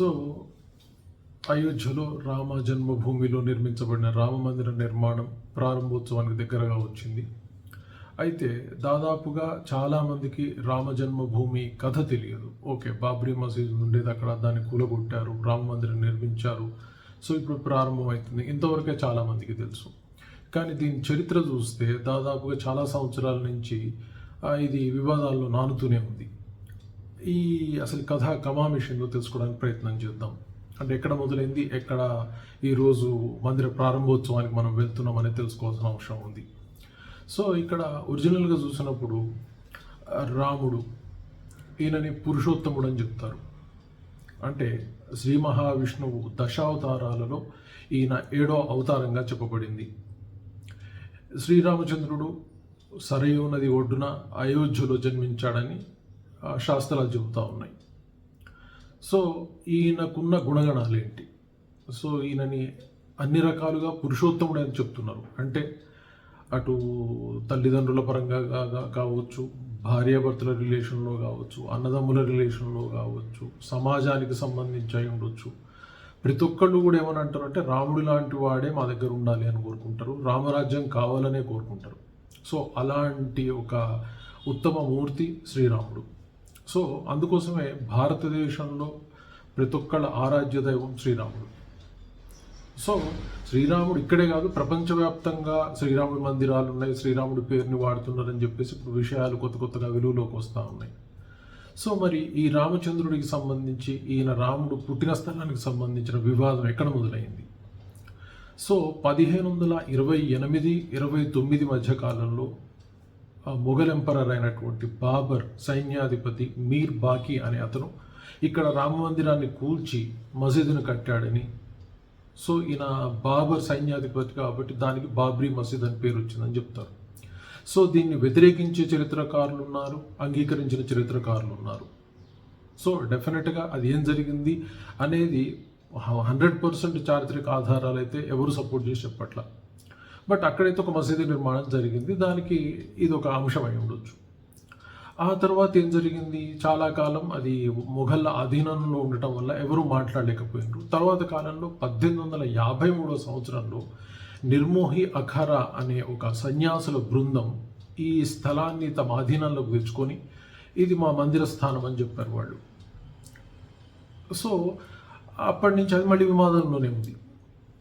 So అయోధ్యలో రామ జన్మభూమిలో నిర్మించబడిన రామ మందిర నిర్మాణం ప్రారంభోత్సవానికి దగ్గరగా వచ్చింది. అయితే దాదాపుగా చాలామందికి రామ జన్మభూమి కథ తెలియదు. ఓకే బాబ్రీ మసీద్ ఉండేది అక్కడ దాన్ని కూలగొట్టారు రామ మందిరం నిర్మించారు. సో ఇప్పుడు ప్రారంభమవుతుంది. ఇంతవరకే చాలామందికి తెలుసు. కానీ దీని చరిత్ర చూస్తే దాదాపుగా చాలా సంవత్సరాల నుంచి ఇది వివాదాల్లో నానుతూనే ఉంది. ఈ అసలు కథ కమామిషన్లో తెలుసుకోవడానికి ప్రయత్నం చేద్దాం. అంటే ఎక్కడ మొదలైంది ఎక్కడ ఈరోజు మందిర ప్రారంభోత్సవానికి మనం వెళ్తున్నాం అనేది తెలుసుకోవాల్సిన అవసరం ఉంది. సో ఇక్కడ ఒరిజినల్గా చూసినప్పుడు రాముడు ఈయనని పురుషోత్తముడు అని చెప్తారు. అంటే శ్రీ మహావిష్ణువు దశావతారాలలో ఈయన ఏడో అవతారంగా చెప్పబడింది. శ్రీరామచంద్రుడు సరయూ నది ఒడ్డున అయోధ్యలో జన్మించాడని శాస్త్రాలు చెబుతూ ఉన్నాయి. సో ఈయనకున్న గుణగణాలు ఏంటి సో ఈయనని అన్ని రకాలుగా పురుషోత్తముడు అని చెప్తున్నారు. అంటే అటు తల్లిదండ్రుల పరంగా కావచ్చు భార్యాభర్తల రిలేషన్లో కావచ్చు అన్నదమ్ముల రిలేషన్లో కావచ్చు సమాజానికి సంబంధించి అయి ఉండొచ్చు. ప్రతి ఒక్కళ్ళు కూడా ఏమని అంటారు అంటే రాముడు లాంటి వాడే మా దగ్గర ఉండాలి అని కోరుకుంటారు. రామరాజ్యం కావాలనే కోరుకుంటారు. సో అలాంటి ఒక ఉత్తమ మూర్తి శ్రీరాముడు. సో అందుకోసమే భారతదేశంలో ప్రతి ఒక్కళ్ళ ఆరాధ్య దైవం శ్రీరాముడు. సో శ్రీరాముడు ఇక్కడే కాదు ప్రపంచవ్యాప్తంగా శ్రీరాముడి మందిరాలు ఉన్నాయి శ్రీరాముడి పేరుని వాడుతున్నారని చెప్పేసి ఇప్పుడు విషయాలు కొత్త కొత్తగా వెలుగులోకి వస్తూ ఉన్నాయి. సో మరి ఈ రామచంద్రుడికి సంబంధించి ఈయన రాముడు పుట్టిన స్థలానికి సంబంధించిన వివాదం ఎక్కడ మొదలైంది? సో పదిహేను వందల ఇరవై ఎనిమిది ఇరవై తొమ్మిది మధ్య కాలంలో మొఘల్ ఎంపరర్ అయినటువంటి బాబర్ సైన్యాధిపతి మీర్ బాకీ అనే అతను ఇక్కడ రామ మందిరాన్ని కూల్చి మసీదును కట్టాడని. సో ఈయన బాబర్ సైన్యాధిపతి కాబట్టి దానికి బాబ్రీ మసీద్ అని పేరు వచ్చిందని చెప్తారు. సో దీన్ని వ్యతిరేకించే చరిత్రకారులు ఉన్నారు అంగీకరించిన చరిత్రకారులు ఉన్నారు. సో డెఫినెట్గా అది ఏం జరిగింది అనేది హండ్రెడ్ పర్సెంట్ చారిత్రక ఆధారాలు అయితే ఎవరు సపోర్ట్ చేసి చెప్పట్ల. బట్ అక్కడైతే ఒక మసీదు నిర్మాణం జరిగింది. దానికి ఇది ఒక అంశం అయి ఉండొచ్చు. ఆ తర్వాత ఏం జరిగింది? చాలా కాలం అది మొఘళ్ళ అధీనంలో ఉండటం వల్ల ఎవరూ మాట్లాడలేకపోయినారు. తర్వాత కాలంలో పద్దెనిమిది వందల యాభై మూడో సంవత్సరంలో నిర్మోహి అఖారా అనే ఒక సన్యాసుల బృందం ఈ స్థలాన్ని తమ అధీనంలోకి తెచ్చుకొని ఇది మా మందిర స్థానం అని చెప్పారు వాళ్ళు. సో అప్పటి నుంచి అది మళ్ళీ వివాదంలోనే ఉంది.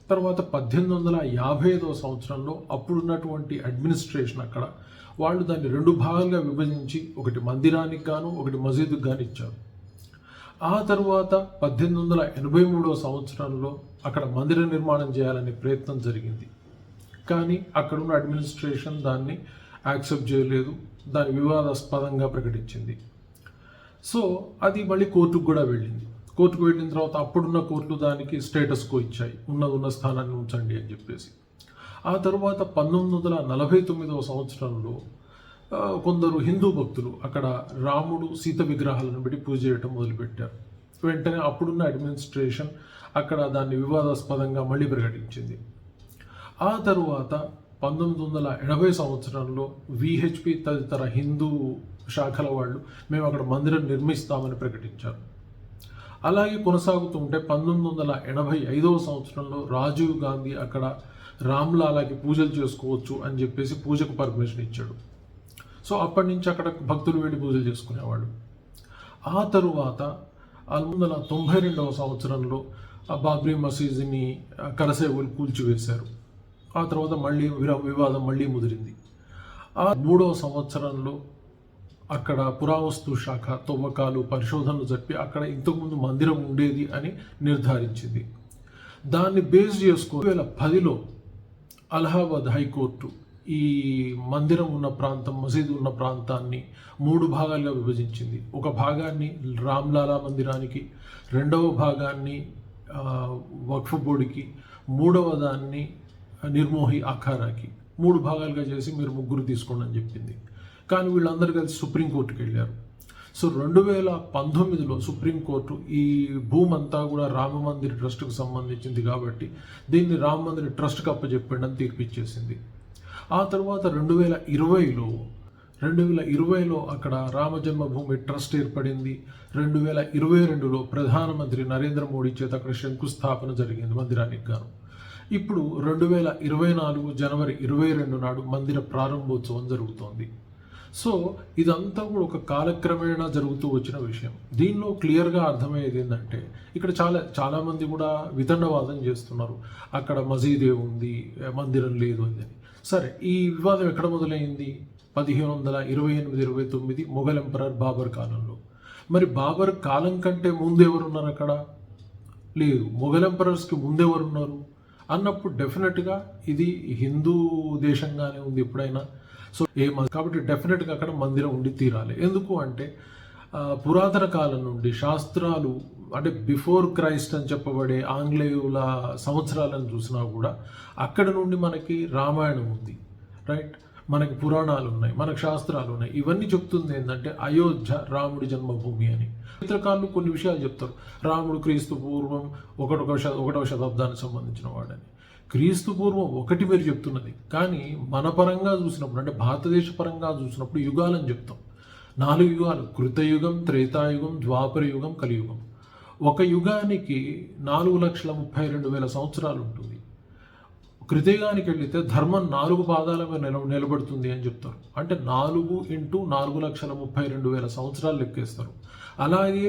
తర్వాత పద్దెనిమిది వందల యాభై ఐదవ సంవత్సరంలో అప్పుడున్నటువంటి అడ్మినిస్ట్రేషన్ అక్కడ వాళ్ళు దాన్ని రెండు భాగాలుగా విభజించి ఒకటి మందిరానికి గాను ఒకటి మసీదుకు గాను ఇచ్చారు. ఆ తర్వాత పద్దెనిమిది వందల ఎనభై మూడవ సంవత్సరంలో అక్కడ మందిర నిర్మాణం చేయాలనే ప్రయత్నం జరిగింది. కానీ అక్కడున్న అడ్మినిస్ట్రేషన్ దాన్ని యాక్సెప్ట్ చేయలేదు దాన్ని వివాదాస్పదంగా ప్రకటించింది. సో అది మళ్ళీ కోర్టుకు కూడా వెళ్ళింది. కోర్టుకు వెళ్ళిన తర్వాత అప్పుడున్న కోర్టులు దానికి స్టేటస్కో ఇచ్చాయి. ఉన్నది ఉన్న స్థానాన్ని ఉంచండి అని చెప్పేసి. ఆ తర్వాత పంతొమ్మిది వందల నలభై తొమ్మిదవ సంవత్సరంలో కొందరు హిందూ భక్తులు అక్కడ రాముడు సీత విగ్రహాలను పెట్టి పూజ చేయటం మొదలుపెట్టారు. వెంటనే అప్పుడున్న అడ్మినిస్ట్రేషన్ అక్కడ దాన్ని వివాదాస్పదంగా మళ్ళీ ప్రకటించింది. ఆ తరువాత పంతొమ్మిది వందల ఎనభై సంవత్సరంలో విహెచ్పి తదితర హిందూ శాఖల వాళ్ళు మేము అక్కడ మందిరం నిర్మిస్తామని ప్రకటించారు. అలాగే కొనసాగుతూ ఉంటే పంతొమ్మిది వందల ఎనభై ఐదవ సంవత్సరంలో రాజీవ్ గాంధీ అక్కడ రామ్లాలాకి పూజలు చేసుకోవచ్చు అని చెప్పేసి పూజకు పర్మిషన్ ఇచ్చాడు. సో అప్పటి నుంచి అక్కడ భక్తులు వెళ్ళి పూజలు చేసుకునేవాళ్ళు. ఆ తరువాత పంతొమ్మిది వందల తొంభై రెండవ సంవత్సరంలో ఆ బాబ్రీ మసీదుని కరసేవులు కూల్చివేశారు. ఆ తర్వాత మళ్ళీ వివాదం మళ్ళీ ముదిరింది. ఆ మూడవ సంవత్సరంలో అక్కడ పురావస్తు శాఖ తవ్వకాలు పరిశోధనలు జరిపి అక్కడ ఇంతకుముందు మందిరం ఉండేది అని నిర్ధారించింది. దాన్ని బేస్ చేసుకొని వేల పదిలో అలహాబాద్ హైకోర్టు ఈ మందిరం ఉన్న ప్రాంతం మసీదు ఉన్న ప్రాంతాన్ని మూడు భాగాలుగా విభజించింది. ఒక భాగాన్ని రామ్లాలా మందిరానికి రెండవ భాగాన్ని వక్ఫ్ బోర్డుకి మూడవ దాన్ని నిర్మోహి అఖారాకి మూడు భాగాలుగా చేసి మీరు ముగ్గురు తీసుకోండి అని చెప్పింది. కానీ వీళ్ళందరూ కలిసి సుప్రీంకోర్టుకి వెళ్ళారు. సో రెండు వేల పంతొమ్మిదిలో సుప్రీంకోర్టు ఈ భూమంతా కూడా రామ మందిర్ ట్రస్ట్కు సంబంధించింది కాబట్టి దీన్ని రామ మందిర్ ట్రస్ట్కి అప్పచెప్పండి అని తీర్పిచ్చేసింది. ఆ తర్వాత రెండు వేల ఇరవైలో రెండు వేల ఇరవైలో అక్కడ రామ జన్మభూమి ట్రస్ట్ ఏర్పడింది. రెండు వేల ఇరవై రెండులో ప్రధానమంత్రి నరేంద్ర మోడీ చేత అక్కడ శంకుస్థాపన జరిగింది మందిరానికి గాను. ఇప్పుడు రెండు వేల ఇరవై నాలుగు జనవరి ఇరవై రెండు నాడు మందిర ప్రారంభోత్సవం జరుగుతోంది. సో ఇదంతా కూడా ఒక కాలక్రమేణా జరుగుతూ వచ్చిన విషయం. దీనిలో క్లియర్గా అర్థమయ్యేది ఏంటంటే ఇక్కడ చాలా చాలామంది కూడా వితండవాదం చేస్తున్నారు. అక్కడ మసీదే ఉంది మందిరం లేదు అని. సరే ఈ వివాదం ఎక్కడ మొదలైంది? పదిహేను వందల ఇరవై ఎనిమిది ఇరవై తొమ్మిది మొఘల్ ఎంపరర్ బాబర్ కాలంలో. మరి బాబర్ కాలం కంటే ముందు ఎవరున్నారు అక్కడ? లేదు మొఘల్ ఎంపరర్స్కి ముందెవరున్నారు? అన్నప్పుడు డెఫినెట్గా ఇది హిందూ దేశంగానే ఉంది ఎప్పుడైనా. సో ఏ కాబట్టి డెఫినెట్గా అక్కడ మందిరం ఉండి తీరాలి. ఎందుకు అంటే పురాతన కాలం నుండి శాస్త్రాలు అంటే బిఫోర్ క్రైస్ట్ అని చెప్పబడే ఆంగ్లేయుల సంవత్సరాలను చూసినా కూడా అక్కడ నుండి మనకి రామాయణం ఉంది. రైట్ మనకి పురాణాలు ఉన్నాయి మనకు శాస్త్రాలు ఉన్నాయి. ఇవన్నీ చెప్తుంది ఏంటంటే అయోధ్య రాముడి జన్మభూమి అని. చరిత్రకారులు కొన్ని విషయాలు చెప్తారు. రాముడు క్రీస్తు పూర్వం ఒకటొక ఒకటవ శతాబ్దానికి సంబంధించిన వాడని. క్రీస్తు పూర్వం ఒకటి మీరు చెప్తున్నది. కానీ మన పరంగా చూసినప్పుడు అంటే భారతదేశ పరంగా చూసినప్పుడు యుగాలని చెప్తాం. నాలుగు యుగాలు కృతయుగం త్రేతాయుగం ద్వాపర యుగం కలియుగం. ఒక యుగానికి నాలుగు లక్షల ముప్పై రెండు వేల సంవత్సరాలు ఉంటుంది. కృతయుగానికి వెళితే ధర్మం నాలుగు పాదాల మీద నిల నిలబడుతుంది అని చెప్తారు. అంటే నాలుగు ఇంటూ నాలుగు లక్షల ముప్పై రెండు వేల సంవత్సరాలు లెక్కేస్తారు. అలాగే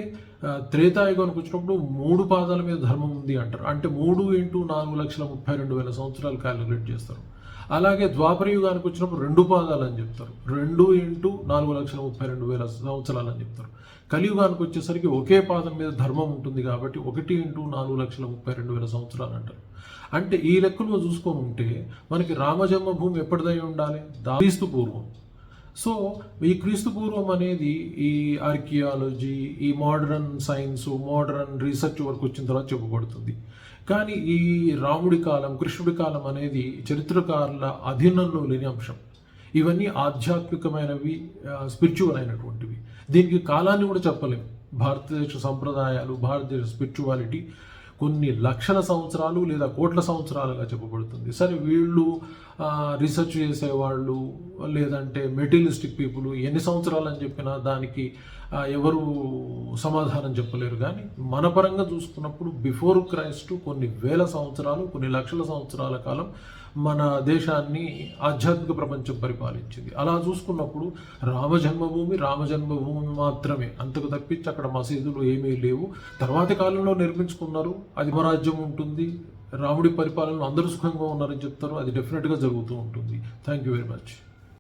త్రేతాయుగానికి వచ్చినప్పుడు మూడు పాదాల మీద ధర్మం ఉంది అంటారు. అంటే మూడు ఇంటూ నాలుగు లక్షల ముప్పై రెండు వేల సంవత్సరాలు క్యాలిక్యులేట్ చేస్తారు. అలాగే ద్వాపర యుగానికి వచ్చినప్పుడు రెండు పాదాలు అని చెప్తారు. రెండు ఇంటూ నాలుగు లక్షల ముప్పై రెండు వేల సంవత్సరాలు అని చెప్తారు. కలియుగానికి వచ్చేసరికి ఒకే పాదం మీద ధర్మం ఉంటుంది కాబట్టి ఒకటి ఇంటూ నాలుగు లక్షల ముప్పై రెండు వేల సంవత్సరాలు అంటారు. అంటే ఈ లెక్కలో చూసుకొని ఉంటే మనకి రామజన్మభూమి ఎప్పటిదై ఉండాలి? దా- క్రీస్తు పూర్వం. సో ఈ క్రీస్తు పూర్వం అనేది ఈ ఆర్కియాలజీ ఈ మోడర్న్ సైన్స్ మోడర్న్ రీసెర్చ్ వరకు వచ్చిన తర్వాత చెప్పబడుతుంది. కానీ ఈ రాముడి కాలం కృష్ణుడి కాలం అనేది చరిత్రకారుల అధీనంలో లేని అంశం. ఇవన్నీ ఆధ్యాత్మికమైనవి స్పిరిచువల్ అయినటువంటివి. దీనికి కాలాన్ని కూడా చెప్పలేము భారతదేశ సంప్రదాయాలు భారతదేశ స్పిరిచువాలిటీ కొన్ని లక్షల సంవత్సరాలు లేదా కోట్ల సంవత్సరాలుగా చెప్పబడుతుంది. సరే వీళ్ళు రీసెర్చ్ చేసేవాళ్ళు లేదంటే మెటీరియలిస్టిక్ పీపుల్ ఎన్ని సంవత్సరాలు అని చెప్పినా దానికి ఎవరు సమాధానం చెప్పలేరు. కానీ మన పరంగా చూసుకున్నప్పుడు బిఫోర్ క్రైస్ట్ కొన్ని వేల సంవత్సరాలు కొన్ని లక్షల సంవత్సరాల కాలం మన దేశాన్ని ఆధ్యాత్మిక ప్రపంచం పరిపాలించింది. అలా చూసుకున్నప్పుడు రామ జన్మభూమి రామ జన్మభూమి మాత్రమే. అంతకు తప్పించి అక్కడ మసీదులు ఏమీ లేవు. తర్వాతి కాలంలో నిర్మించుకున్నారు. అధిమరాజ్యం ఉంటుంది. రాముడి పరిపాలనలో అందరూ సుఖంగా ఉన్నారని చెప్తారు అది డెఫినెట్గా జరుగుతూ ఉంటుంది. Thank you very much